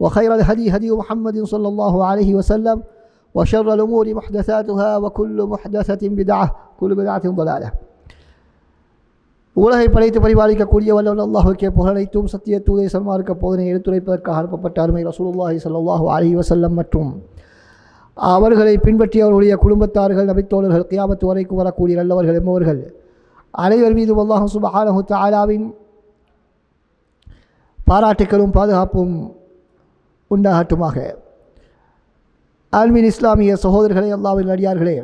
وخير الهدي هدي محمد صلى الله عليه وسلم وشر الأمور محدثاتها وكل محدثة بدعة كل بدعة ضلالة உலகை படைத்து பரிபாலிக்கக்கூடிய வல்லவன் அல்லாஹுக்கே புகழைத்தும் சத்திய தூதை சன்மார்க்க போதனை எடுத்துரைப்பதற்காக அனுப்பப்பட்ட அருமை ரசூலுல்லாஹி ஸல்லல்லாஹு அலைஹி வஸல்லம் மற்றும் அவர்களை பின்பற்றி அவர்களுடைய குடும்பத்தார்கள் நபித்தோழர்கள் கியாமத்து வரைக்கும் வரக்கூடிய நல்லவர்கள் என்பவர்கள் அனைவர் மீதும் அல்லாஹ் சுபஹானஹு தஆலாவின் பாராட்டுக்களும் பாதுகாப்பும் உண்டாகட்டுமாக. ஆல்மீன் இஸ்லாமிய சகோதரர்களே அல்லாவின் அடியார்களே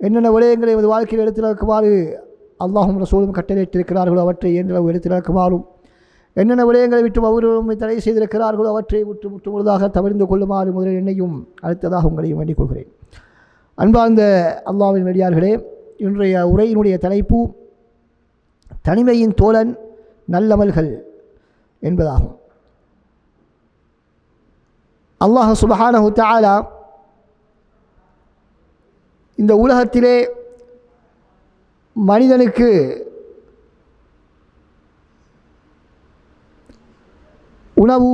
என்னென்ன விடயங்களை எமது வாழ்க்கையில் எடுத்து நடக்குமாறு அல்லாஹும் ரசூலும் கட்டளையிட்டிருக்கிறார்களோ அவற்றை என்றளவு எடுத்து நடக்குமாறும் என்னென்ன விடயங்களை விட்டு அவர்களும் தடை செய்திருக்கிறார்களோ அவற்றை விட்டு முற்று முழுதாக தவிர்ந்து கொள்ளுமாறு முதலில் என்னையும் அடுத்ததாக உங்களையும் வேண்டிக் கொள்கிறேன். அன்பார்ந்த அல்லாவின் நடிகார்களே இன்றைய உரையினுடைய தலைப்பு தனிமையின் தோழன் நல்லமல்கள் என்பதாகும். அல்லாஹ் சுபஹானஹு தாலா இந்த உலகத்திலே மனிதனுக்கு உணவு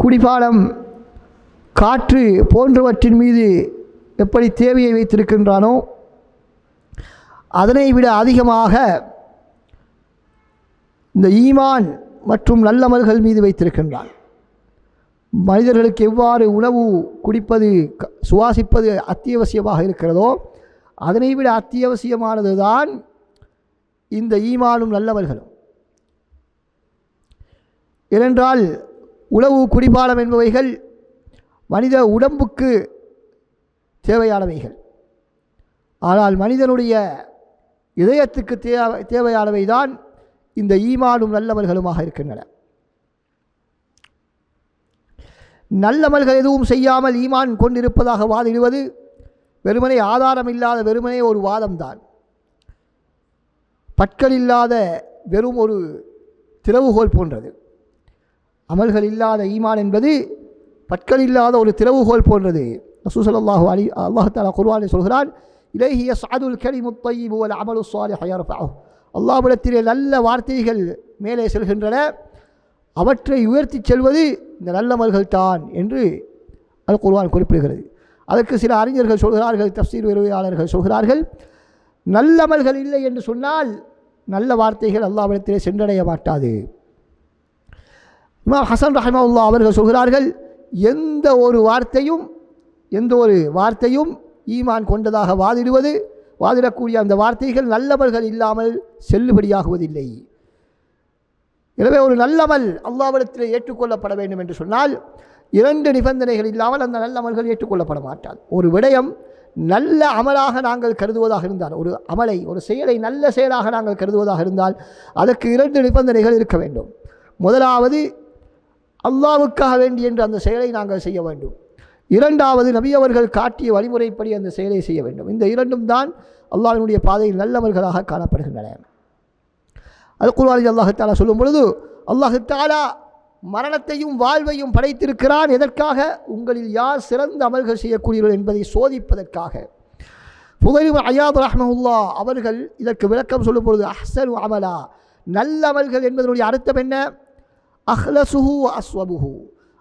குடிபானம் காற்று போன்றவற்றின் மீது எப்படி தேவையை வைத்திருக்கின்றானோ அதனை விட அதிகமாக இந்த ஈமான் மற்றும் நல்லமல்கள் மீது வைத்திருக்கின்றான். மனிதர்களுக்கு எவ்வாறு உணவு குடிப்பது க- சுவாசிப்பது அத்தியாவசியமாக இருக்கிறதோ அதனை விட அத்தியாவசியமானது தான் இந்த ஈமானும் நல்லவர்களும். ஏனென்றால் உணவு குடிபானம் என்பவைகள் மனித உடம்புக்கு தேவையானவைகள். ஆனால் மனிதனுடைய இதயத்துக்கு தேவை தேவையானவை தான் இந்த ஈமானும் நல்லவர்களுமாக இருக்கின்றன. நல்லமல்கள் எதுவும் செய்யாமல் ஈமான் கொண்டிருப்பதாக வாதிடுவது வெறுமனே ஆதாரம் இல்லாத வெறுமனே ஒரு வாதம்தான். பற்கள் இல்லாத வெறும் ஒரு திறவுகோல் போன்றது. அமல்கள் இல்லாத ஈமான் என்பது பற்கள் இல்லாத ஒரு திறவுகோல் போன்றது. ரசூசல்லாஹு அலி அல்லாஹ் தாலா குர்வானை சொல்கிறான் இலகிய சாதுல் கலிமு தையிபு வல் அமலு சுவாலி யர்ஃபஅஹு. அல்லாஹ்விடத்திலே நல்ல வார்த்தைகள் மேலே செல்கின்றன. அவற்றை உயர்த்திச் செல்வது இந்த நல்லவர்கள் தான் என்று அல் குர்ஆன் குறிப்பிடுகிறது. அதற்கு சில அறிஞர்கள் சொல்கிறார்கள் தப்சீர் உறவையாளர்கள் சொல்கிறார்கள் நல்லமல்கள் இல்லை என்று சொன்னால் நல்ல வார்த்தைகள் அல்லாவிடத்திலே சென்றடைய மாட்டாது. இமாம் ஹசன் ரஹ்மவுல்லா அவர்கள் சொல்கிறார்கள் எந்த ஒரு வார்த்தையும் எந்த ஒரு வார்த்தையும் ஈமான் கொண்டதாக வாதிடுவது வாதிடக்கூடிய அந்த வார்த்தைகள் நல்லவர்கள் இல்லாமல் செல்லுபடியாகுவதில்லை. எனவே ஒரு நல்லமல் அல்லாவிடத்தில் ஏற்றுக்கொள்ளப்பட வேண்டும் என்று சொன்னால் இரண்டு நிபந்தனைகள் இல்லாமல் அந்த நல்லமல்கள் ஏற்றுக்கொள்ளப்பட மாட்டாது. ஒரு விடயம் நல்ல அமலாக நாங்கள் கருதுவதாக இருந்தால் ஒரு அமலை ஒரு செயலை நல்ல செயலாக நாங்கள் கருதுவதாக இருந்தால் அதற்கு இரண்டு நிபந்தனைகள் இருக்க வேண்டும். முதலாவது அல்லாவுக்காக வேண்டி என்று அந்த செயலை நாங்கள் செய்ய வேண்டும். இரண்டாவது நபி அவர்கள் காட்டிய வழிமுறைப்படி அந்த செயலை செய்ய வேண்டும். இந்த இரண்டும் தான் அல்லாவினுடைய பாதையில் நல்லவர்களாக காணப்படுகின்றன. அது குர்வானில் அல்லாஹு தாலா சொல்லும் பொழுது அல்லாஹு தாலா மரணத்தையும் வாழ்வையும் படைத்திருக்கிறான் எதற்காக? உங்களில் யார் சிறந்த அமல்கள் செய்யக்கூடியவர்கள் என்பதை சோதிப்பதற்காக. புதைவு அயாத் ரஹ்மஹுல்லா அவர்கள் இதற்கு விளக்கம் சொல்லும் பொழுது அஹ்சனு அமலா. நல்ல அமல்கள் என்பதனுடைய அர்த்தம் என்ன? அஹ்லசுஹு அஸ்வபுஹு.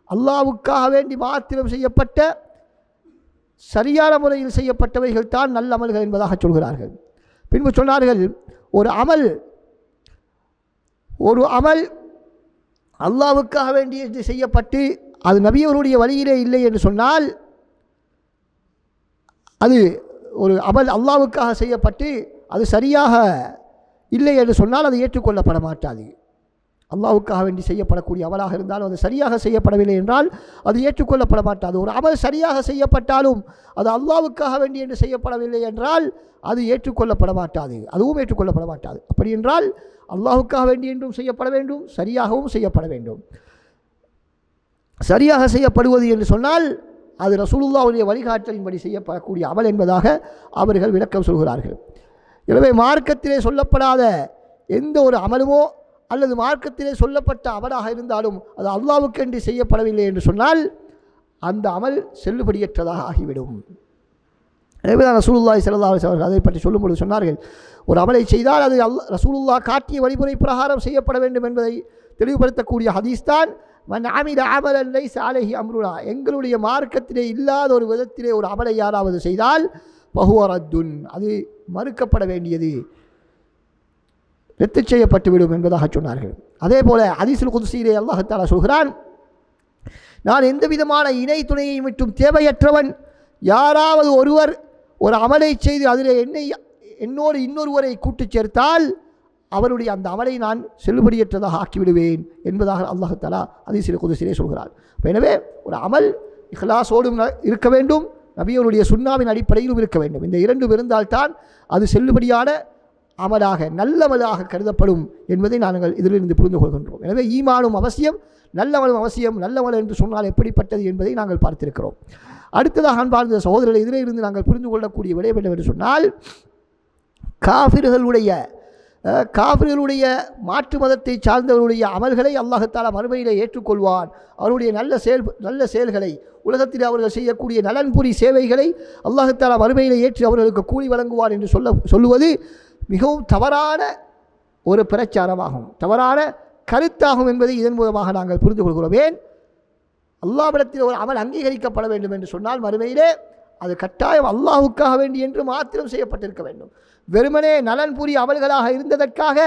அல்லாவுக்காக வேண்டி மாத்திரம் செய்யப்பட்ட சரியான முறையில் செய்யப்பட்டவைகள் தான் நல்ல அமல்கள் என்பதாக சொல்கிறார்கள். பின்பு சொன்னார்கள் ஒரு அமல் ஒரு அமல் அல்லாவுக்காக வேண்டிய இது செய்யப்பட்டு அது நபியவருடைய வழியிலே இல்லை என்று சொன்னால் அது ஒரு அமல் அல்லாவுக்காக செய்யப்பட்டு அது சரியாக இல்லை என்று சொன்னால் அது ஏற்றுக்கொள்ளப்பட மாட்டாது. அல்லாவுக்காக வேண்டி செய்யப்படக்கூடிய அவளாக இருந்தாலும் அது சரியாக செய்யப்படவில்லை என்றால் அது ஏற்றுக்கொள்ளப்பட மாட்டாது ஒரு அமல் சரியாக செய்யப்பட்டாலும் அது அல்லாவுக்காக வேண்டி என்று செய்யப்படவில்லை என்றால் அது ஏற்றுக்கொள்ளப்பட மாட்டாது அதுவும் ஏற்றுக்கொள்ளப்பட மாட்டாது அப்படி என்றால் அல்லாவுக்காக வேண்டி என்றும் செய்யப்பட வேண்டும் சரியாகவும் செய்யப்பட வேண்டும். சரியாக செய்யப்படுவது என்று சொன்னால் அது ரசூலுல்லாவுடைய வழிகாட்டலின்படி செய்யப்படக்கூடிய அமல் என்பதாக அவர்கள் விளக்கம் சொல்கிறார்கள். எனவே மார்க்கத்திலே சொல்லப்படாத எந்த ஒரு அமலுமோ அல்லது மார்க்கத்திலே சொல்லப்பட்ட அமலாக இருந்தாலும் அது அல்லாவுக்கென்று செய்யப்படவில்லை என்று சொன்னால் அந்த அமல் செல்லுபடியற்றதாக ஆகிவிடும். எனவே தான் ரசூலுல்லாய் செல்லா அவர்கள் அதை பற்றி சொல்லும்பொழுது சொன்னார்கள் ஒரு அமலை செய்தால் அது அல் ரசூலுல்லா காட்டிய வழிமுறை பிரகாரம் செய்யப்பட வேண்டும் என்பதை தெளிவுபடுத்தக்கூடிய ஹதீஸ் தான். மன் அமில அமலல்லை சாலஹி அம்ருனா. எங்களுடைய மார்க்கத்திலே இல்லாத ஒரு விதத்திலே ஒரு அமலை யாராவது செய்தால் பகுவரத்துன் அது மறுக்கப்பட வேண்டியது. ரத்து செய்யப்பட்டுவிடும் என்பதாக சொன்னார்கள். அதே போல ஹதீஸுல் குதிசீரே அல்லாஹத்தாலா சொல்கிறான் நான் எந்த விதமான இணை துணையை மட்டும் தேவையற்றவன் யாராவது ஒருவர் ஒரு அமலை செய்து அதில் என்னை என்னோடு இன்னொருவரை கூட்டிச் சேர்த்தால் அவருடைய அந்த அமலை நான் செல்லுபடியற்றதாக ஆக்கிவிடுவேன் என்பதாக அல்லாஹாலா அதிசில குதிசிலே சொல்கிறார் எனவே ஒரு அமல் இஹ்லாசோடும் இருக்க வேண்டும் நபியோருடைய சுண்ணாவின் அடிப்படையிலும் இருக்க வேண்டும். இந்த இரண்டும் இருந்தால்தான் அது செல்லுபடியான அமலாக நல்லமலாக கருதப்படும் என்பதை நாங்கள் இதிலிருந்து புரிந்து கொள்கின்றோம். எனவே ஈமானும் அவசியம் நல்லவனும் அவசியம் நல்லவன் என்று சொன்னால் எப்படிப்பட்டது என்பதை நாங்கள் பார்த்திருக்கிறோம். அடுத்ததாக அன்பார்ந்த சகோதரர்கள் இதிலே இருந்து நாங்கள் புரிந்து கொள்ளக்கூடிய விடை என்று சொன்னால் காஃபிர்களுடைய காவிர்களுடைய மாற்று மதத்தை சார்ந்தவருடைய அமல்களை அல்லாஹத்தாலா மறுமையிலே ஏற்றுக்கொள்வான். அவருடைய நல்ல செயல் நல்ல செயல்களை உலகத்தில் அவர்கள் செய்யக்கூடிய நலன்புரி சேவைகளை அல்லாஹத்தாலா மறுமையிலே ஏற்று அவர்களுக்கு கூலி வழங்குவார் என்று சொல்ல சொல்லுவது மிகவும் தவறான ஒரு பிரச்சாரமாகும். தவறான கருத்தாகும் என்பதை இதன் மூலமாக நாங்கள் புரிந்து கொள்கிறோம். ஏன்? அல்லாவிடத்தில் ஒரு அமல் அங்கீகரிக்கப்பட வேண்டும் என்று சொன்னால் மறுமையிலே அது கட்டாயம் அல்லாஹுக்காக வேண்டி என்று மாத்திரம் செய்யப்பட்டிருக்க வேண்டும். வெறுமனே நலன் புரி அமல்களாக இருந்ததற்காக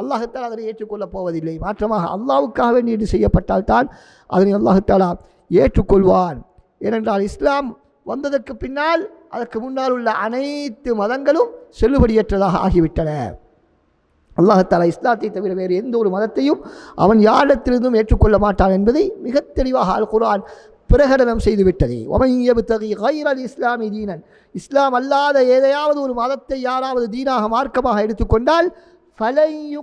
அல்லாஹத்தால் அதனை ஏற்றுக்கொள்ளப் போவதில்லை. மாற்றமாக அல்லாஹுக்காக வேண்டி என்று செய்யப்பட்டால்தான் அதனை அல்லாஹத்தாலா ஏற்றுக்கொள்வான். ஏனென்றால் இஸ்லாம் வந்ததற்கு பின்னால் அதற்கு முன்னால் உள்ள அனைத்து மதங்களும் செல்லுபடியற்றதாக ஆகிவிட்டன. அல்லாஹத்தாலா இஸ்லாத்தை தவிர வேறு எந்த ஒரு மதத்தையும் அவன் யாரிடத்திலிருந்தும் ஏற்றுக்கொள்ள மாட்டான் என்பதை மிக தெளிவாக அல் குரான் பிரகடனம் செய்துவிட்டது. ஒமையபுத்தகி கைரல் இஸ்லாமி தீனன். இஸ்லாம் அல்லாத ஏதையாவது ஒரு மதத்தை யாராவது தீனாக மார்க்கமாக எடுத்துக்கொண்டால் ஃபலையு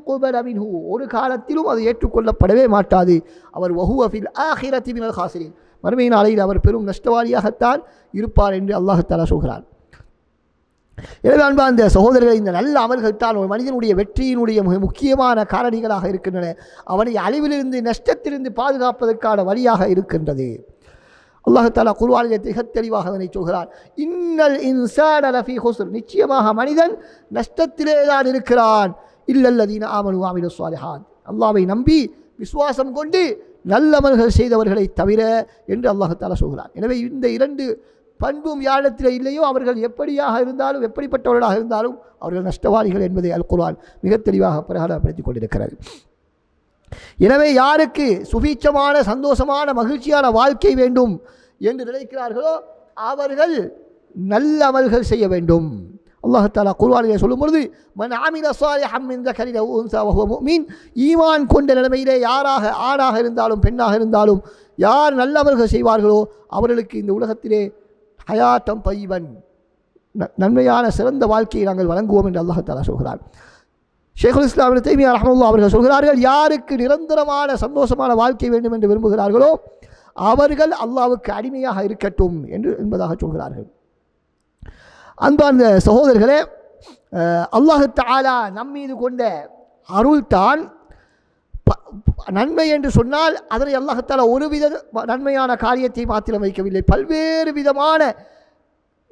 மின்ஹு. ஒரு காலத்திலும் அது ஏற்றுக்கொள்ளப்படவே மாட்டாது. அவர் வஹுவஃபில் ஆஹிரத்தி மினல் ஹாசிரின். மறுமை நாளையில் அவர் பெரும் நஷ்டவாளியாகத்தான் இருப்பார் என்று அல்லாஹத்தாலா சொல்கிறார் எனவே அன்பா அந்த சகோதரர்கள் இந்த நல்ல அமல்கள் தான் ஒரு மனிதனுடைய வெற்றியினுடைய மிக முக்கியமான காரணிகளாக இருக்கின்றன. அவனை அழிவிலிருந்து நஷ்டத்திலிருந்து பாதுகாப்பதற்கான வழியாக இருக்கின்றது. அல்லாஹாலா குர்வானிலே திக தெளிவாக அதனை சொல்கிறார் இன்னல் இன்சான் ரஃபி ஹுஸ்ர். நிச்சயமாக மனிதன் நஷ்டத்திலே தான் இருக்கிறான். இல்லல்லதீன ஆமனு ஆமினு சுவாலிஹான் அல்லாவை நம்பி விசுவாசம் கொண்டு நல்லமல்கள் செய்தவர்களை தவிர என்று அல்லாஹத்தாலா சொல்கிறார் எனவே இந்த இரண்டு பண்பும் யாழத்தில் இல்லையோ அவர்கள் எப்படியாக இருந்தாலும் எப்படிப்பட்டவர்களாக இருந்தாலும் அவர்கள் நஷ்டவாளிகள் என்பதை அல் குர்ஆன் மிக தெளிவாக பிரகடனப்படுத்திக் கொண்டிருக்கிறது. எனவே யாருக்கு சுபீட்சமான சந்தோஷமான மகிழ்ச்சியான வாழ்க்கை வேண்டும் என்று நினைக்கிறார்களோ அவர்கள் நல்ல அமல்கள் செய்ய வேண்டும். அல்லாஹாலா குர்வானிலே சொல்லும் பொழுது மன் ஆமில சாலிஹம் ஹம்மின் தகரின் அவ் உன்சா வஹுவ மீன் ஈமான் கொண்ட நிலைமையிலே யாராக ஆணாக இருந்தாலும் பெண்ணாக இருந்தாலும் யார் நல்லவர்கள் செய்வார்களோ அவர்களுக்கு இந்த உலகத்திலே ஹயாத்தம் பைவன் நன்மையான சிறந்த வாழ்க்கையை நாங்கள் வழங்குவோம் என்று அல்லாஹாலா சொல்கிறார் ஷேகுல் இஸ்லாம் தைமியா ரஹமுல்லா அவர்கள் சொல்கிறார்கள் யாருக்கு நிரந்தரமான சந்தோஷமான வாழ்க்கை வேண்டும் என்று விரும்புகிறார்களோ அவர்கள் அல்லாவுக்கு அடிமையாக இருக்கட்டும் என்று என்பதாக சொல்கிறார்கள். அன்பார்ந்த சகோதரர்களே அல்லாஹு தாலா நம்மீது கொண்ட அருள்தான் ப- நன்மை என்று சொன்னால் அதனை அல்லாஹத்தாலா ஒரு வித நன்மையான காரியத்தை மாத்திரம் வைக்கவில்லை பல்வேறு விதமான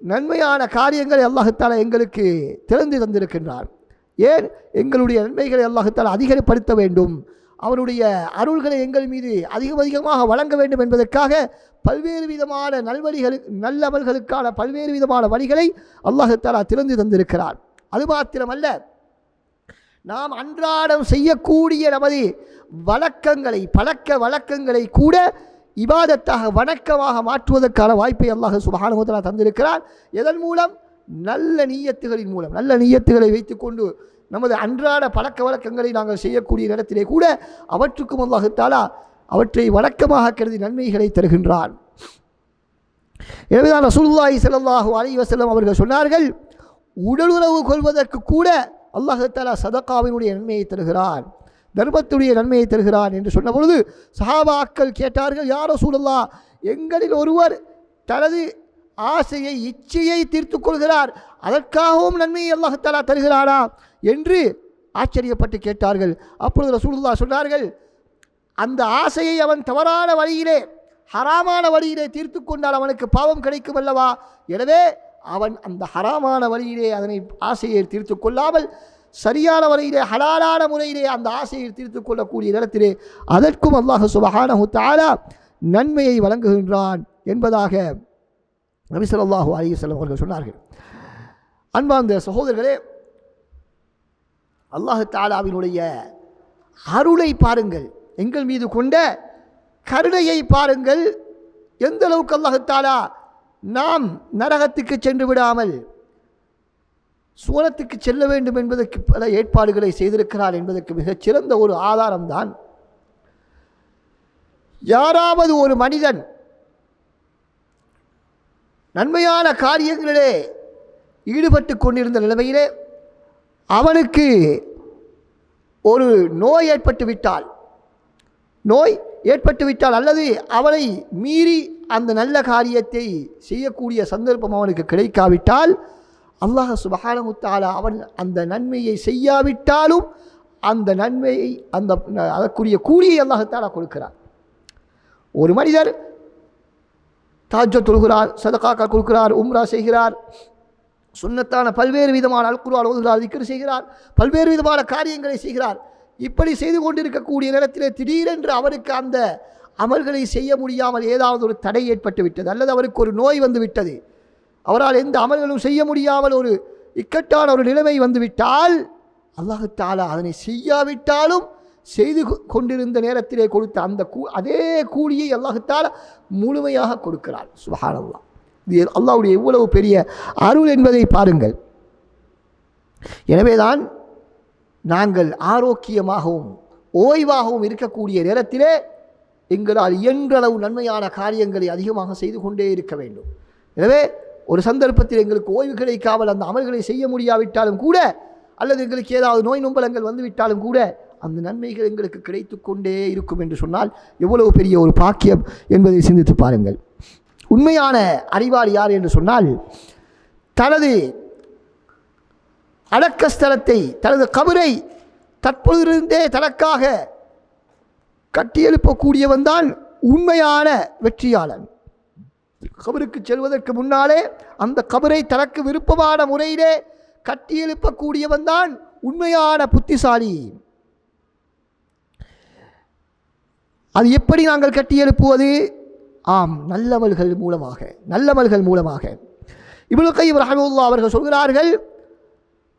நன்மையான காரியங்களை அல்லாஹத்தாலா எங்களுக்கு திறந்து தந்திருக்கின்றார் ஏன்? எங்களுடைய நன்மைகளை அல்லாஹத்தாலா அதிகப்படுத்த வேண்டும். அவருடைய அருள்களை எங்கள் மீது அதிகம் அதிகமாக வழங்க வேண்டும் என்பதற்காக பல்வேறு விதமான நல்வழிகள் நல்லவர்களுக்கான பல்வேறு விதமான வழிகளை அல்லாஹத்தாலா திறந்து தந்திருக்கிறார். அது மாத்திரமல்ல நாம் அன்றாடம் செய்யக்கூடிய நமது வழக்கங்களை பழக்க வழக்கங்களை கூட இபாதத்தாக வணக்கமாக மாற்றுவதற்கான வாய்ப்பை அல்லாஹ் சுபஹானுவத்தலா தந்திருக்கிறார். எதன் மூலம்? நல்ல நீயத்துகளின் மூலம். நல்ல நீயத்துகளை வைத்துக்கொண்டு நமது அன்றாட பழக்க வழக்கங்களை நாங்கள் செய்யக்கூடிய நேரத்திலே கூட அவற்றுக்கும் அல்லாஹுத்தாலா அவற்றை வழக்கமாக கருதி நன்மைகளை தருகின்றான். எனவேதான் ரசூல்லாஹி ஸல்லல்லாஹு அலி வசல்லம் அவர்கள் சொன்னார்கள் உடலுறவு கொள்வதற்கு கூட அல்லாஹு சதக்காவினுடைய சதகாவினுடைய நன்மையை தருகிறான் தர்மத்துடைய நன்மையை தருகிறான் என்று சொன்ன பொழுது சஹாபாக்கள் கேட்டார்கள் யார் ரசூலுல்லா எங்களில் ஒருவர் தனது ஆசையை இச்சையை தீர்த்து கொள்கிறார் அதற்காகவும் நன்மையை அல்லாஹாலா தருகிறாரா என்று ஆச்சரியப்பட்டு கேட்டார்கள். அப்பொழுது ரசூலுல்லா சொன்னார்கள் அந்த ஆசையை அவன் தவறான வழியிலே ஹராமான வழியிலே தீர்த்து கொண்டால் அவனுக்கு பாவம் கிடைக்கும் அல்லவா? எனவே அவன் அந்த ஹராமான வழியிலே அதனை ஆசையை தீர்த்து கொள்ளாமல் சரியான வழியிலே ஹலாலான முறையிலே அந்த ஆசையை தீர்த்து கொள்ளக்கூடிய நேரத்திலே அதற்கும் அல்லாஹ் சுபஹானஹு தாலா நன்மையை வழங்குகின்றான் என்பதாக நபி ஸல்லல்லாஹு அலைஹி அவர்கள் சொன்னார்கள். அன்பார்ந்த சகோதரர்களே அல்லாஹு தாலாவினுடைய அருளை பாருங்கள். எங்கள் மீது கொண்ட கருணையை பாருங்கள். எந்த அளவுக்கு அல்லாஹத்தாலா நாம் நரகத்துக்கு சென்று விடாமல் சூரத்துக்கு செல்ல வேண்டும் என்பதற்கு பல ஏற்பாடுகளை செய்திருக்கிறார் என்பதற்கு மிகச் சிறந்த ஒரு ஆதாரம்தான். யாராவது ஒரு மனிதன் நன்மையான காரியங்களிலே ஈடுபட்டு கொண்டிருந்த நிலைமையிலே அவனுக்கு ஒரு நோய் ஏற்பட்டு விட்டால் நோய் ஏற்பட்டுவிட்டால் அல்லது அவனை மீறி அந்த நல்ல காரியத்தை செய்யக்கூடிய சந்தர்ப்பம் அவனுக்கு கிடைக்காவிட்டால் அல்லாஹ் சுபகானமுத்தால அவன் அந்த நன்மையை செய்யாவிட்டாலும் அந்த நன்மையை அந்த அதற்குரிய கூலியை அல்லாஹத்தாலா கொடுக்கிறார் ஒரு மனிதர் தாஜ தொழுகிறார் சதகாக்கா கொடுக்கிறார் உம்ரா செய்கிறார் சுன்னத்தான பல்வேறு விதமான அல்குருவால் ஓதுகிறார் திக்ர் செய்கிறார் பல்வேறு விதமான காரியங்களை செய்கிறார். இப்படி செய்து கொண்டிருக்கக்கூடிய நேரத்திலே திடீரென்று அவருக்கு அந்த அமல்களை செய்ய முடியாமல் ஏதாவது ஒரு தடை ஏற்பட்டு விட்டது அல்லது அவருக்கு ஒரு நோய் வந்து விட்டது. அவரால் எந்த அமல்களும் செய்ய முடியாமல் ஒரு இக்கட்டான ஒரு நிலைமை வந்துவிட்டால் அல்லாஹு தாலா அதனை செய்யாவிட்டாலும் செய்து கொண்டிருந்த நேரத்திலே கொடுத்த அந்த கூ அதே கூலியை அல்லாஹு முழுமையாக கொடுக்கிறார் சுபஹானல்லாஹ் இது அல்லாவுடைய எவ்வளவு பெரிய அருள் என்பதை பாருங்கள். எனவேதான் நாங்கள் ஆரோக்கியமாகவும் ஓய்வாகவும் இருக்கக்கூடிய நேரத்திலே எங்களால் இயன்றளவு நன்மையான காரியங்களை அதிகமாக செய்து கொண்டே இருக்க வேண்டும். எனவே ஒரு சந்தர்ப்பத்தில் எங்களுக்கு ஓய்வு கிடைக்காமல் அந்த அமல்களை செய்ய முடியாவிட்டாலும் கூட அல்லது எங்களுக்கு ஏதாவது நோய் நொம்பலங்கள் வந்துவிட்டாலும் கூட அந்த நன்மைகள் எங்களுக்கு கிடைத்து கொண்டே இருக்கும் என்று சொன்னால் எவ்வளவு பெரிய ஒரு பாக்கியம் என்பதை சிந்தித்து பாருங்கள். உண்மையான அறிவாளி யார் என்று சொன்னால் தனது அடக்கஸ்தலத்தை தனது கபரை தற்பொழுதிருந்தே தனக்காக கட்டியெழுப்பக்கூடியவன் தான் உண்மையான வெற்றியாளன். கபருக்கு செல்வதற்கு முன்னாலே அந்த கபரை தனக்கு விருப்பமான முறையிலே கட்டியெழுப்பக்கூடியவன் தான் உண்மையான புத்திசாலி. அது எப்படி நாங்கள் கட்டியெழுப்புவது? ஆம் நல்லவர்கள் மூலமாக நல்லவர்கள் மூலமாக. இவ்வளவு கை ரஹமுல்லா அவர்கள் சொல்கிறார்கள்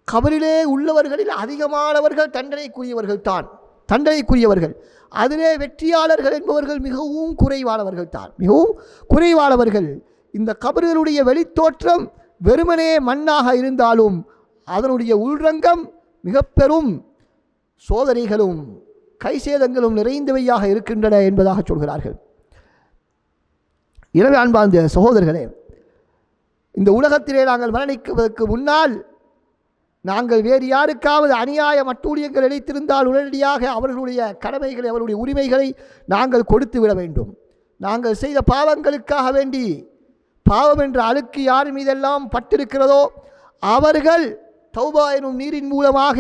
கபரிலே உள்ளவர்களில் அதிகமானவர்கள் தண்டனைக்குரியவர்கள் தான் தண்டனைக்குரியவர்கள். அதிலே வெற்றியாளர்கள் என்பவர்கள் மிகவும் குறைவானவர்கள் தான் மிகவும் குறைவானவர்கள். இந்த கபர்களுடைய வெளித்தோற்றம் வெறுமனே மண்ணாக இருந்தாலும் அதனுடைய உள்ரங்கம் மிக பெரும் சோதனைகளும் கைசேதங்களும் நிறைந்தவையாக இருக்கின்றன என்பதாக சொல்கிறார்கள். இரவு அன்பார்ந்த சகோதரர்களே இந்த உலகத்திலே நாங்கள் மரணிக்குவதற்கு முன்னால் நாங்கள் வேறு யாருக்காவது அநியாய அட்டூழியங்கள் இழைத்திருந்தால் உடனடியாக அவர்களுடைய கடமைகளை அவருடைய உரிமைகளை நாங்கள் கொடுத்து விட வேண்டும். நாங்கள் செய்த பாவங்களுக்காக வேண்டி பாவம் என்ற அழுக்கு யார் மீதெல்லாம் பட்டிருக்கிறதோ அவர்கள் தௌபா எனும் நீரின் மூலமாக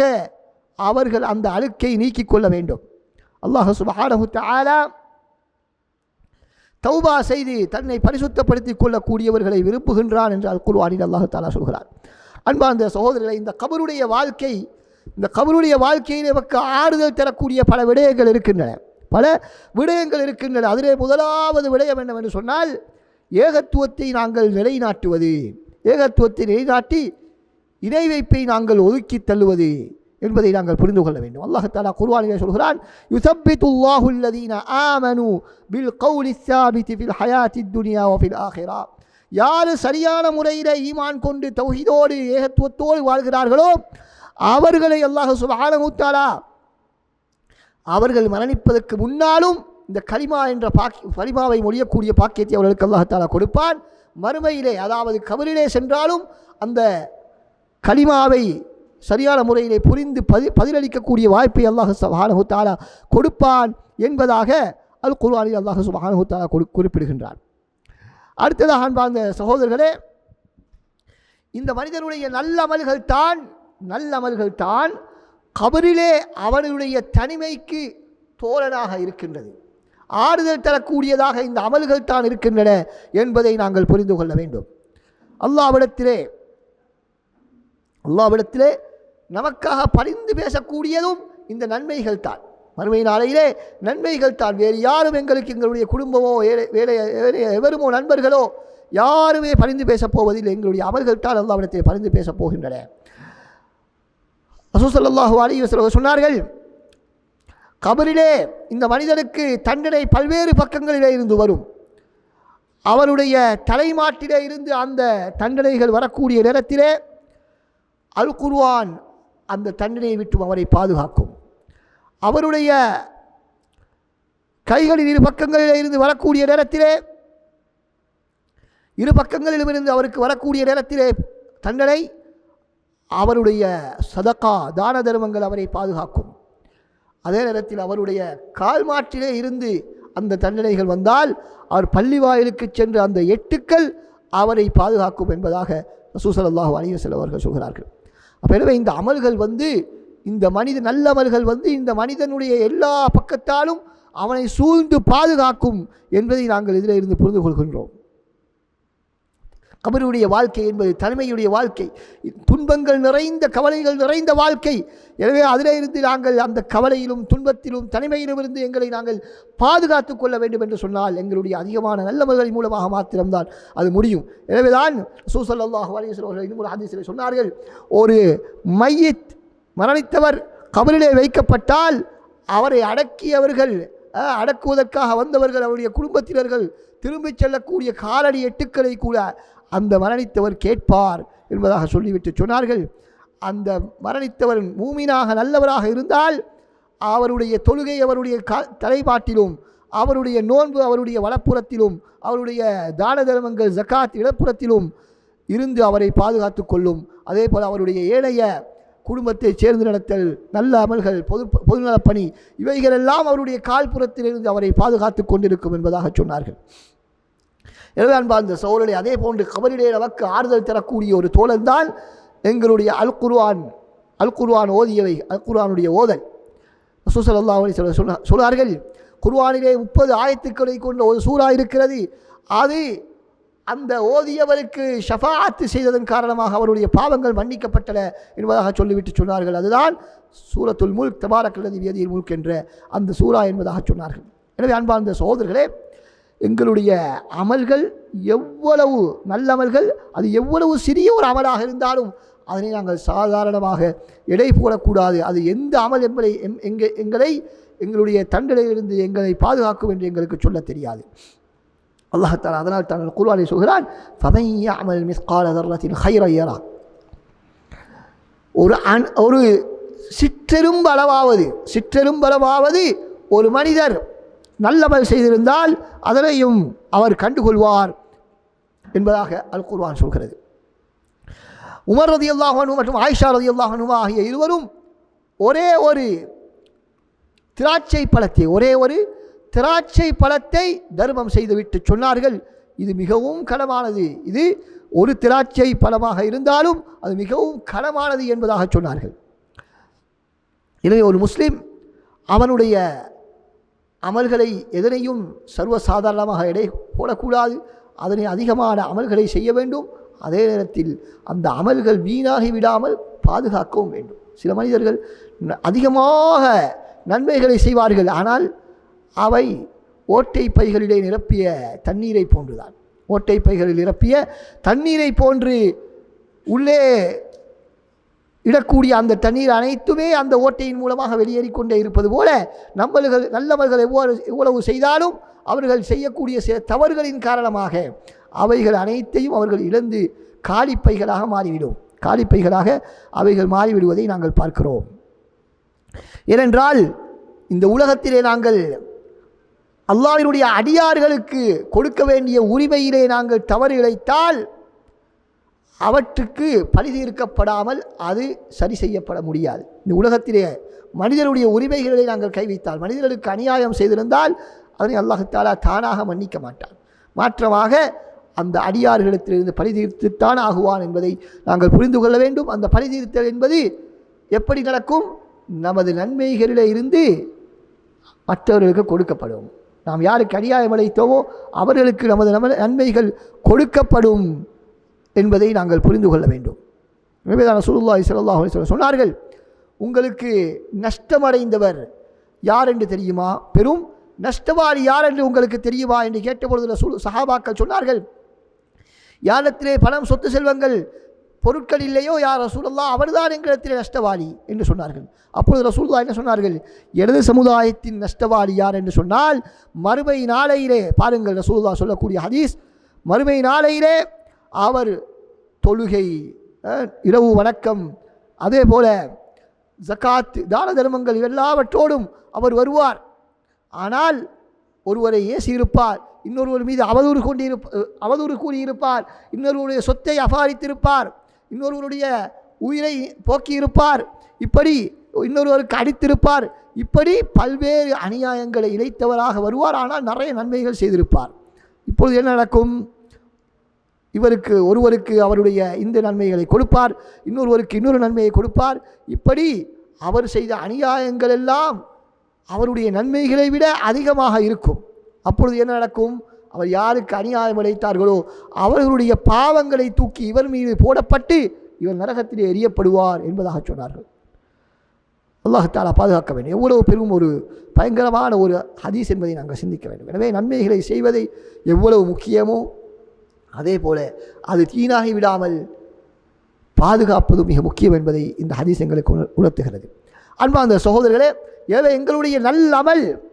அவர்கள் அந்த அழுக்கை நீக்கிக் கொள்ள வேண்டும். அல்லாஹ் சுபஹானஹு தஆலா தௌபா செய்து தன்னை பரிசுத்தப்படுத்திக் கொள்ளக்கூடியவர்களை விரும்புகின்றான் என்று அல் குர்ஆனில் அல்லாஹு தாலா சொல்கிறார் அன்பார்ந்த சகோதரர்களை இந்த கபருடைய வாழ்க்கை இந்த கபருடைய வாழ்க்கையில் நமக்கு ஆறுதல் தரக்கூடிய பல விடயங்கள் இருக்கின்றன. பல விடயங்கள் இருக்கின்றன. அதிலே முதலாவது விடயம் என்னவென்று சொன்னால் ஏகத்துவத்தை நாங்கள் நிலைநாட்டுவது. ஏகத்துவத்தை நிலைநாட்டி இணை வைப்பை நாங்கள் ஒதுக்கி தள்ளுவது என்பதை நாங்கள் புரிந்து கொள்ள வேண்டும். அல்லாஹ் தாலா சொல்கிறான் யுசப்பித்து அல்லாஹு ஆமனு பில் கௌலி ஸாபிதி ஃபில் ஹயாத்தி துனியா ஃபில் ஆஹிரா யார் சரியான முறையில் ஈமான் கொண்டு தௌஹீதோடு ஏகத்துவத்தோடு வாழ்கிறார்களோ அவர்களை அல்லாஹ் சுப்ஹானஹு அவர்கள் மரணிப்பதற்கு முன்னாலும் இந்த கலிமா என்ற பாக்கி கலிமாவை மொழியக்கூடிய பாக்கியத்தை அவர்களுக்கு அல்லாஹாலா கொடுப்பான். மறுமையிலே அதாவது கபரிலே சென்றாலும் அந்த கலிமாவை சரியான முறையிலே புரிந்து பதி பதிலளிக்கக்கூடிய வாய்ப்பை அல்லாஹ் சுபஹானஹு தாலா கொடுப்பான் என்பதாக அல் குர்வானில் அல்லாஹ் சுபஹானஹு தாலா கொடு குறிப்பிடுகின்றான் அடுத்ததாக அன்பார்ந்த சகோதரர்களே இந்த மனிதனுடைய நல்ல அமல்கள் தான் நல்ல அமல்கள் தான் கபரிலே அவனுடைய தனிமைக்கு தோழனாக இருக்கின்றது. ஆறுதல் தரக்கூடியதாக இந்த அமல்கள் தான் இருக்கின்றன என்பதை நாங்கள் புரிந்து கொள்ள வேண்டும். அல்லாவிடத்திலே அல்லாவிடத்திலே நமக்காக பரிந்து பேசக்கூடியதும் இந்த நன்மைகள் தான். மறுமை நாளையிலே நன்மைகள் தான். வேறு யாரும் எங்களுக்கு எங்களுடைய குடும்பமோ வேலை வேலை எவருமோ நண்பர்களோ யாருமே பரிந்து பேசப் போவதில்லை. எங்களுடைய அவர்கள் தான் அல்லாவிடத்திலே பரிந்து பேசப் போகின்றன. ரசூசல்லாஹு அலி வஸல்லம் சொன்னார்கள் கபரிலே இந்த மனிதனுக்கு தண்டனை பல்வேறு பக்கங்களிலே இருந்து வரும். அவருடைய தலைமாட்டிலே இருந்து அந்த தண்டனைகள் வரக்கூடிய நேரத்திலே அல் குர்வான் அந்த தண்டனையை விட்டு அவரை பாதுகாக்கும். அவருடைய கைகளில் இரு பக்கங்களில் இருந்து வரக்கூடிய நேரத்திலே இரு பக்கங்களிலும் இருந்து அவருக்கு வரக்கூடிய நேரத்திலே தண்டனை அவருடைய சதக்கா தான தர்மங்கள் அவரை பாதுகாக்கும். அதே நேரத்தில் அவருடைய கால் மாற்றிலே இருந்து அந்த தண்டனைகள் வந்தால் அவர் பள்ளி வாயிலுக்கு சென்று அந்த எட்டுக்கள் அவரை பாதுகாக்கும் என்பதாக ரசூசல்லாஹு அலிவசல் அவர்கள் சொல்கிறார்கள். அப்போ எனவே இந்த அமல்கள் வந்து இந்த மனித நல்லவர்கள் வந்து இந்த மனிதனுடைய எல்லா பக்கத்தாலும் அவனை சூழ்ந்து பாதுகாக்கும் என்பதை நாங்கள் இதில் இருந்து புரிந்து கொள்கின்றோம். கபருடைய வாழ்க்கை என்பது தனிமையுடைய வாழ்க்கை. துன்பங்கள் நிறைந்த கவலைகள் நிறைந்த வாழ்க்கை. எனவே அதிலே இருந்து நாங்கள் அந்த கவலையிலும் துன்பத்திலும் தனிமையிலும் இருந்து எங்களை நாங்கள் பாதுகாத்து கொள்ள வேண்டும் என்று சொன்னால் எங்களுடைய அதிகமான நல்லவர்களின் மூலமாக மாத்திரம்தான் அது முடியும். எனவேதான் சூசல்லாஹ் அலிஸ்வர்கள் இன்னும் ஒரு சொன்னார்கள் ஒரு மையத் மரணித்தவர் கபரிலே வைக்கப்பட்டால் அவரை அடக்கியவர்கள் அடக்குவதற்காக வந்தவர்கள் அவருடைய குடும்பத்தினர்கள் திரும்பிச் செல்லக்கூடிய காலடி எட்டுக்களை கூட அந்த மரணித்தவர் கேட்பார் என்பதாக சொல்லிவிட்டு சொன்னார்கள். அந்த மரணித்தவர் மூமினாக நல்லவராக இருந்தால் அவருடைய தொழுகை அவருடைய க தலைப்பாட்டிலும் அவருடைய நோன்பு அவருடைய வலப்புறத்திலும் அவருடைய தான தர்மங்கள் ஜக்காத் இடப்புறத்திலும் இருந்து அவரை பாதுகாத்து கொள்ளும். அதே போல் அவருடைய ஏனைய குடும்பத்தை சேர்ந்து நடத்தல் நல்ல அமல்கள் பொது பொதுநலப் பணி இவைகளெல்லாம் அவருடைய கால்புறத்திலிருந்து அவரை பாதுகாத்து கொண்டிருக்கும் என்பதாக சொன்னார்கள். எனவே அன்பார்ந்த சோழலை அதே போன்று கபரிலே நமக்கு ஆறுதல் தரக்கூடிய ஒரு தோழன் தான் எங்களுடைய அல் குருவான் அல் குர்வான் ஓதியவை அல் குர்ஆனுடைய ஓதல் ரசூசல் சொல்ல சொன்னார் சொன்னார்கள் குர்வானிலே முப்பது ஆயத்துக்களை கொண்ட ஒரு சூறா இருக்கிறது. அது அந்த ஓதியவருக்கு ஷஃபாத்து செய்ததன் காரணமாக அவருடைய பாவங்கள் மன்னிக்கப்பட்டன என்பதாக சொல்லிவிட்டு சொன்னார்கள். அதுதான் சூரத்துல் முல்க் தபாரக்கல்லதி வியதியில் முல்க் என்ற அந்த சூரா என்பதாக சொன்னார்கள். எனவே அன்பார்ந்த சகோதரர்களே எங்களுடைய அமல்கள் எவ்வளவு நல்ல அமல்கள் அது எவ்வளவு சிறிய ஒரு அமலாக இருந்தாலும் அதனை நாங்கள் சாதாரணமாக எடை போடக்கூடாது. அது எந்த அமல் என்பதை எம்- எங்களை எங்களுடைய தண்டனையிலிருந்து எங்களை பாதுகாக்கும் என்று எங்களுக்கு சொல்லத் தெரியாது. அல்லாஹ் அல்லாஹால அதனால் தான் குர்வானை சொல்கிறான் ஃபமையா அமல் மிஸ்கால தர்லத்தின் ஹைரையரா ஒரு அன் ஒரு சிற்றெரும்பளவாவது சிற்றெரும்பளவாவது ஒரு மனிதர் நல்லவள் செய்திருந்தால் அதனையும் அவர் கண்டுகொள்வார் என்பதாக அல் குர்வான் சொல்கிறது. உமர் ரதி அல்லாஹனு மற்றும் ஆயிஷா ரதி அல்லாஹனும் ஆகிய இருவரும் ஒரே ஒரு திராட்சை பழத்தை ஒரே ஒரு திராட்சை பழத்தை தர்மம் செய்துவிட்டு சொன்னார்கள். இது மிகவும் கனமானது இது ஒரு திராட்சை பழமாக இருந்தாலும் அது மிகவும் கனமானது என்பதாக சொன்னார்கள். எனவே ஒரு முஸ்லீம் அவனுடைய அமல்களை எதனையும் சர்வசாதாரணமாக எடை போடக்கூடாது. அதனை அதிகமான அமல்களை செய்ய வேண்டும். அதே நேரத்தில் அந்த அமல்கள் வீணாகி விடாமல் பாதுகாக்கவும் வேண்டும். சில மனிதர்கள் அதிகமாக நன்மைகளை செய்வார்கள். ஆனால் அவை ஓட்டை பைகளிலே நிரப்பிய தண்ணீரை போன்றுதான். ஓட்டை பைகளில் நிரப்பிய தண்ணீரை போன்று உள்ளே இடக்கூடிய அந்த தண்ணீர் அனைத்துமே அந்த ஓட்டையின் மூலமாக வெளியேறிக்கொண்டே இருப்பது போல நம்மள்கள் நல்லவர்கள் எவ்வளவு எவ்வளவு செய்தாலும் அவர்கள் செய்யக்கூடிய சில தவறுகளின் காரணமாக அவைகள் அனைத்தையும் அவர்கள் இழந்து காலிப்பைகளாக மாறிவிடும். காலிப்பைகளாக அவைகள் மாறிவிடுவதை நாங்கள் பார்க்கிறோம். ஏனென்றால் இந்த உலகத்திலே நாங்கள் அல்லாவினுடைய அடியார்களுக்கு கொடுக்க வேண்டிய உரிமையிலே நாங்கள் தவறு இழைத்தால் அவற்றுக்கு பழி தீர்க்கப்படாமல் அது சரி செய்யப்பட முடியாது. இந்த உலகத்திலே மனிதனுடைய உரிமைகளை நாங்கள் கைவித்தால் மனிதர்களுக்கு அநியாயம் செய்திருந்தால் அதனை அல்லாஹாலா தானாக மன்னிக்க மாட்டான். மாற்றமாக அந்த அடியார்களிடத்திலிருந்து பழி தீர்த்துத்தான் ஆகுவான் என்பதை நாங்கள் புரிந்து கொள்ள வேண்டும். அந்த பழி தீர்த்தல் என்பது எப்படி நடக்கும்? நமது நன்மைகளிலே இருந்து மற்றவர்களுக்கு கொடுக்கப்படும். நாம் யாருக்கு அநியாயம் அளித்தோமோ அவர்களுக்கு நமது நமது நன்மைகள் கொடுக்கப்படும் என்பதை நாங்கள் புரிந்து கொள்ள வேண்டும். எனவே தான் சுருல்லாய் சல்லாஹ் சொன்னார்கள் உங்களுக்கு நஷ்டமடைந்தவர் யார் என்று தெரியுமா? பெரும் நஷ்டவாளி யார் என்று உங்களுக்கு தெரியுமா? என்று கேட்டபொழுது ரசூல் சஹாபாக்கள் சொன்னார்கள் யானத்திலே பணம் சொத்து செல்வங்கள் பொருட்கள் இல்லையோ யார் ரசூலுல்லா அவர்தான் எங்களிடத்தில் நஷ்டவாளி என்று சொன்னார்கள். அப்பொழுது ரசூல்லா என்ன சொன்னார்கள்? எனது சமுதாயத்தின் நஷ்டவாளி யார்? என்று சொன்னால் மறுமை நாளையிலே பாருங்கள் ரசூல்லா சொல்லக்கூடிய ஹதீஸ் மறுமை நாளையிலே அவர் தொழுகை இரவு வணக்கம் அதே போல ஜகாத் தான தர்மங்கள் எல்லாவற்றோடும் அவர் வருவார். ஆனால் ஒருவரை ஏசியிருப்பார் இன்னொருவர் மீது அவதூறு கொண்டிருப்ப அவதூறு கூறியிருப்பார் இன்னொருவருடைய சொத்தை அபாரித்திருப்பார் இன்னொருவருடைய உயிரை போக்கியிருப்பார். இப்படி இன்னொருவருக்கு அடித்திருப்பார். இப்படி பல்வேறு அநியாயங்களை இழைத்தவராக வருவார். ஆனால் நிறைய நன்மைகள் செய்திருப்பார். இப்பொழுது என்ன நடக்கும்? இவருக்கு ஒருவருக்கு அவருடைய இந்த நன்மைகளை கொடுப்பார். இன்னொருவருக்கு இன்னொரு நன்மையை கொடுப்பார். இப்படி அவர் செய்த அநியாயங்கள் எல்லாம் அவருடைய நன்மைகளை விட அதிகமாக இருக்கும். அப்பொழுது என்ன நடக்கும்? அவர் யாருக்கு அநியாயம் இழைத்தார்களோ அவர்களுடைய பாவங்களை தூக்கி இவர் மீது போடப்பட்டு இவர் நரகத்திலே எரியப்படுவார் என்பதாக சொன்னார்கள். அல்லாஹாலா பாதுகாக்க வேண்டும். எவ்வளவு பெரும் ஒரு பயங்கரமான ஒரு ஹதீஸ் என்பதை நாங்கள் சிந்திக்க வேண்டும். எனவே நன்மைகளை செய்வதை எவ்வளவு முக்கியமோ அதே போல அது தீனாகி விடாமல் பாதுகாப்பது மிக முக்கியம் என்பதை இந்த ஹதீஸ் எங்களுக்கு உணர்- உணர்த்துகிறது. அந்த சகோதரர்களே எனவே எங்களுடைய நல்லமல்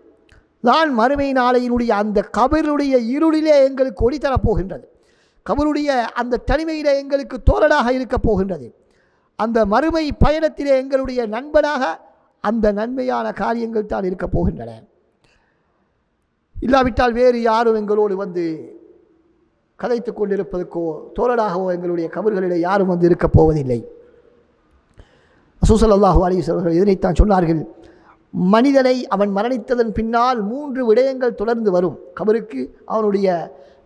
தான் மறுமை நாளையினுடைய அந்த கபருடைய இருளிலே எங்களுக்கு ஒளி தரப்போகின்றது. கபருடைய அந்த தனிமையிலே எங்களுக்கு தோழனாக இருக்கப் போகின்றது. அந்த மறுமை பயணத்திலே எங்களுடைய நண்பனாக அந்த நன்மையான காரியங்கள் தான் இருக்கப் போகின்றன. இல்லாவிட்டால் வேறு யாரும் எங்களோடு வந்து கதைத்து கொண்டிருப்பதற்கோ தோழனாகவோ எங்களுடைய கபர்களிலே யாரும் வந்து இருக்கப் போவதில்லை. ரசூசல்லாஹு அலிஸ் அவர்கள் இதனைத்தான் சொன்னார்கள்? மனிதனை அவன் மரணித்ததன் பின்னால் மூன்று விடயங்கள் தொடர்ந்து வரும். கபருக்கு அவனுடைய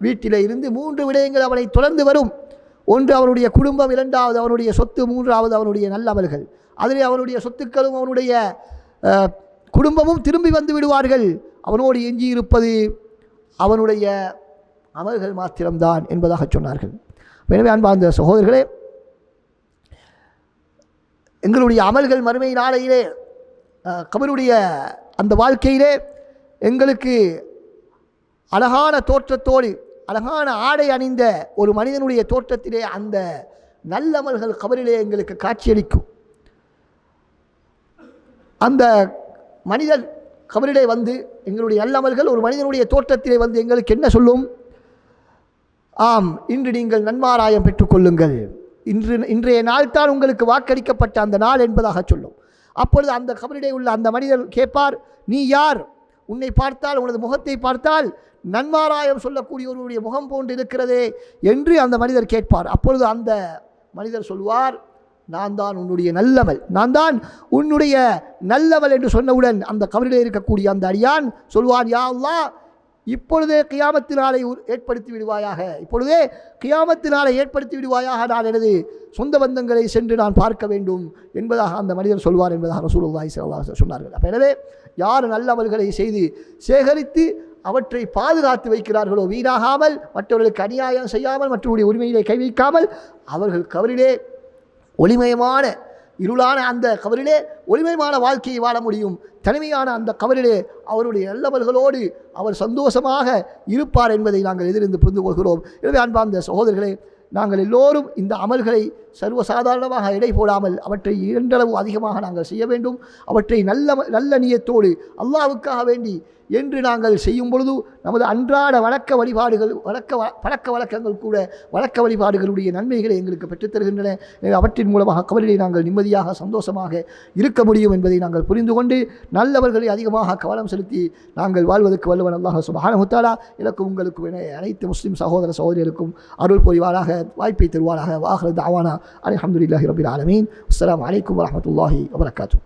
வீட்டிலே இருந்து மூன்று விடயங்கள் அவனை தொடர்ந்து வரும். ஒன்று அவனுடைய குடும்பம் இரண்டாவது அவனுடைய சொத்து மூன்றாவது அவனுடைய நல்லவர்கள். அதிலே அவனுடைய சொத்துக்களும் அவனுடைய குடும்பமும் திரும்பி வந்து விடுவார்கள். அவனோடு எஞ்சி இருப்பது அவனுடைய அமல்கள் மாத்திரம்தான் என்பதாக சொன்னார்கள். எனவே அன்பார்ந்த சகோதரர்களே எங்களுடைய அமல்கள் மறுமை நாளையிலே கபருடைய அந்த வாழ்க்கையிலே எங்களுக்கு அழகான தோற்றத்தோடு அழகான ஆடை அணிந்த ஒரு மனிதனுடைய தோற்றத்திலே அந்த நல்லமல்கள் கபரிலே எங்களுக்கு காட்சியளிக்கும். அந்த மனிதன் கபரிலே வந்து எங்களுடைய நல்லமல்கள் ஒரு மனிதனுடைய தோற்றத்திலே வந்து எங்களுக்கு என்ன சொல்லும்? ஆம் இன்று நீங்கள் நன்மாராயம் பெற்றுக்கொள்ளுங்கள். இன்று இன்றைய நாள் தான் உங்களுக்கு வாக்களிக்கப்பட்ட அந்த நாள் என்பதாக சொல்லும். அப்பொழுது அந்த கபரிலே உள்ள அந்த மனிதர் கேட்பார் நீ யார்? உன்னை பார்த்தால் உனது முகத்தை பார்த்தால் நன்மாராயம் சொல்லக்கூடிய ஒருவருடைய முகம் போன்று இருக்கிறதே என்று அந்த மனிதர் கேட்பார். அப்பொழுது அந்த மனிதர் சொல்வார் நான் தான் உன்னுடைய நல்லவள். நான் தான் உன்னுடைய நல்லவள் என்று சொன்னவுடன் அந்த கபரிலே இருக்கக்கூடிய அந்த அடியான் சொல்வான் யா இப்பொழுதே கியாமத்தினாலை உ- ஏற்படுத்தி விடுவாயாக. இப்பொழுதே கியாமத்தினாலை ஏற்படுத்தி விடுவாயாக நான் எனது சொந்த பந்தங்களை சென்று நான் பார்க்க வேண்டும் என்பதாக அந்த மனிதர் சொல்வார் என்பதாக ரசூலுல்லாஹி ஸல்லல்லாஹு சொன்னார்கள். அப்போ எனவே யார் நல்லவர்களை செய்து சேகரித்து அவற்றை பாதுகாத்து வைக்கிறார்களோ வீணாகாமல் மற்றவர்களுக்கு அநியாயம் செய்யாமல் மற்றவருடைய உரிமையிலே கை வைக்காமல் அவர்கள் கவரிலே ஒளிமயமான இருளான அந்த கவரிலே ஒளிமயமான வாழ்க்கையை வாழ முடியும். தனிமையான அந்த கவரிலே அவருடைய நல்லவர்களோடு அவர் சந்தோஷமாக இருப்பார் என்பதை நாங்கள் எதிர்ந்து புரிந்து கொள்கிறோம். எனவே அன்பார்ந்த சகோதரர்களே நாங்கள் எல்லோரும் இந்த அமல்களை சர்வசாதாரணமாக எடை போடாமல் அவற்றை இரண்டளவு அதிகமாக நாங்கள் செய்ய வேண்டும். அவற்றை நல்ல நல்ல நியத்தோடு அல்லாவுக்காக வேண்டி என்று நாங்கள் செய்யும் பொழுது நமது அன்றாட வழக்க வழிபாடுகள் வழக்க பழக்க வழக்கங்கள் கூட வழக்க வழிபாடுகளுடைய நன்மைகளை எங்களுக்கு பெற்றுத்தருகின்றன அவற்றின் மூலமாக கவலையை நாங்கள் நிம்மதியாக சந்தோஷமாக இருக்க முடியும் என்பதை நாங்கள் புரிந்து கொண்டு நல்லவர்களை அதிகமாக கவனம் செலுத்தி நாங்கள் வாழ்வதற்கு வல்லவன் அல்லாஹ் சுபஹானஹு தஆலா. எனக்கும் உங்களுக்கும் என அனைத்து முஸ்லீம் சகோதர சகோதரிகளுக்கும் அருள் புரிவாராக வாய்ப்பை தருவாராக வாஹர் தாவானா அல்ஹம்துலில்லாஹி ரபில் ஆலமீன். அஸ்லாம் வலைக்கம் வரமத்துல்லாஹி வபரகாத்துஹு.